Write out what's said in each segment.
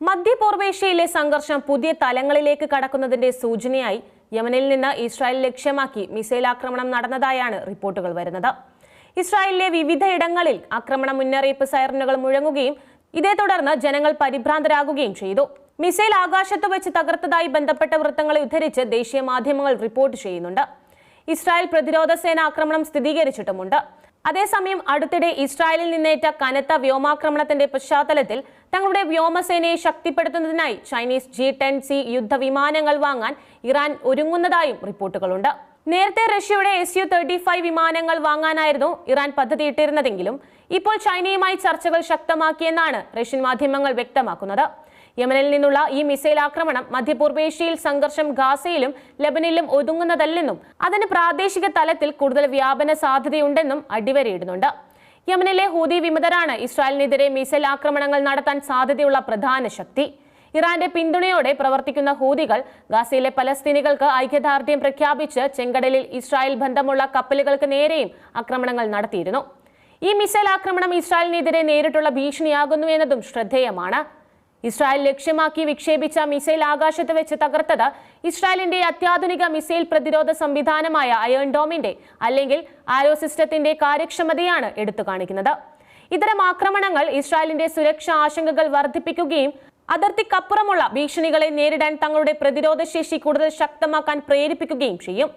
മധ്യപൂർവേഷ്യയിലെ സംഘർഷം പുതിയ തലങ്ങളിലേക്ക് കടക്കുന്നതിന്റെ സൂചനയായി യമനിൽ നിന്ന് ഇസ്രായേൽ ലക്ഷ്യമാക്കി മിസൈൽ ആക്രമണം നടന്നതായാണ് റിപ്പോർട്ടുകൾ വരുന്നത്. ഇസ്രായേലിലെ വിവിധ ഇടങ്ങളിൽ ആക്രമണ മുന്നറിയിപ്പ് സൈറനുകൾ മുഴങ്ങുകയും ഇതേ തുടർന്ന് ജനങ്ങൾ പരിഭ്രാന്തരാകുകയും ചെയ്തു. മിസൈൽ ആകാശത്ത് വെച്ച് തകർത്തതായി ബന്ധപ്പെട്ട വൃത്തങ്ങളെ ഉദ്ധരിച്ച് ദേശീയ മാധ്യമങ്ങൾ റിപ്പോർട്ട് ചെയ്യുന്നുണ്ട്. ഇസ്രായേൽ പ്രതിരോധ സേന ആക്രമണം സ്ഥിരീകരിച്ചിട്ടുമുണ്ട്. അതേസമയം അടുത്തിടെ ഇസ്രായേലിൽ നിന്നേറ്റ കനത്ത വ്യോമാക്രമണത്തിന്റെ പശ്ചാത്തലത്തിൽ തങ്ങളുടെ വ്യോമസേനയെ ശക്തിപ്പെടുത്തുന്നതിനായി ചൈനീസ് ജി ടെൻ സി യുദ്ധവിമാനങ്ങൾ വാങ്ങാൻ ഇറാൻ ഒരുങ്ങുന്നതായും റിപ്പോർട്ടുകളുണ്ട്. നേരത്തെ റഷ്യയുടെ എസ് യു തേർട്ടി ഫൈവ് വിമാനങ്ങൾ വാങ്ങാനായിരുന്നു ഇറാൻ പദ്ധതിയിട്ടിരുന്നതെങ്കിലും ഇപ്പോൾ ചൈനയുമായി ചർച്ചകൾ ശക്തമാക്കിയെന്നാണ് റഷ്യൻ മാധ്യമങ്ങൾ വ്യക്തമാക്കുന്നത്. യമനിൽ നിന്നുള്ള ഈ മിസൈൽ ആക്രമണം മധ്യപൂർവേഷ്യയിൽ സംഘർഷം ഗാസയിലും ലബനിലും ഒതുങ്ങുന്നതല്ലെന്നും അതിന് പ്രാദേശിക തലത്തിൽ കൂടുതൽ വ്യാപന സാധ്യതയുണ്ടെന്നും അടിവരയിടുന്നുണ്ട്. യമനിലെ ഹൂതി വിമതരാണ് ഇസ്രായേലിനെതിരെ മിസൈൽ ആക്രമണങ്ങൾ നടത്താൻ സാധ്യതയുള്ള പ്രധാന ശക്തി. ഇറാന്റെ പിന്തുണയോടെ പ്രവർത്തിക്കുന്ന ഹൂതികൾ ഗാസയിലെ പലസ്തീനികൾക്ക് ഐക്യദാർഢ്യം പ്രഖ്യാപിച്ച് ചെങ്കടലിൽ ഇസ്രായേൽ ബന്ധമുള്ള കപ്പലുകൾക്ക് നേരെയും ആക്രമണങ്ങൾ നടത്തിയിരുന്നു. ഈ മിസൈൽ ആക്രമണം ഇസ്രായേലിനെതിരെ നേരിട്ടുള്ള ഭീഷണിയാകുന്നു എന്നതും ശ്രദ്ധേയമാണ്. ഇസ്രായേൽ ലക്ഷ്യമാക്കി വിക്ഷേപിച്ച മിസൈൽ ആകാശത്ത് വെച്ച് തകർത്തത് ഇസ്രായേലിന്റെ അത്യാധുനിക മിസൈൽ പ്രതിരോധ സംവിധാനമായ അയൺ ഡോമിന്റെ അല്ലെങ്കിൽ ആരോ സിസ്റ്റത്തിന്റെ കാര്യക്ഷമതയാണ് എടുത്തു കാണിക്കുന്നത്. ഇത്തരം ആക്രമണങ്ങൾ ഇസ്രായേലിന്റെ സുരക്ഷാ ആശങ്കകൾ വർദ്ധിപ്പിക്കുകയും അതിർത്തിക്കപ്പുറമുള്ള ഭീഷണികളെ നേരിടാൻ തങ്ങളുടെ പ്രതിരോധ ശേഷി കൂടുതൽ ശക്തമാക്കാൻ പ്രേരിപ്പിക്കുകയും ചെയ്യും.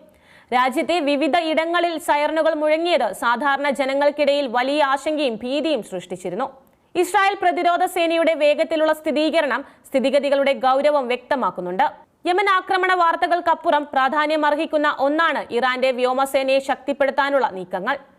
രാജ്യത്തെ വിവിധ ഇടങ്ങളിൽ സൈറനുകൾ മുഴങ്ങിയത് സാധാരണ ജനങ്ങൾക്കിടയിൽ വലിയ ആശങ്കയും ഭീതിയും സൃഷ്ടിച്ചിരുന്നു. ഇസ്രായേൽ പ്രതിരോധ സേനയുടെ വേഗത്തിലുള്ള സ്ഥിരീകരണം സ്ഥിതിഗതികളുടെ ഗൗരവം വ്യക്തമാക്കുന്നുണ്ട്. യമൻ ആക്രമണ വാർത്തകൾക്കപ്പുറം പ്രാധാന്യം അർഹിക്കുന്ന ഒന്നാണ് ഇറാന്റെ വ്യോമസേനയെ ശക്തിപ്പെടുത്താനുള്ള നീക്കങ്ങൾ.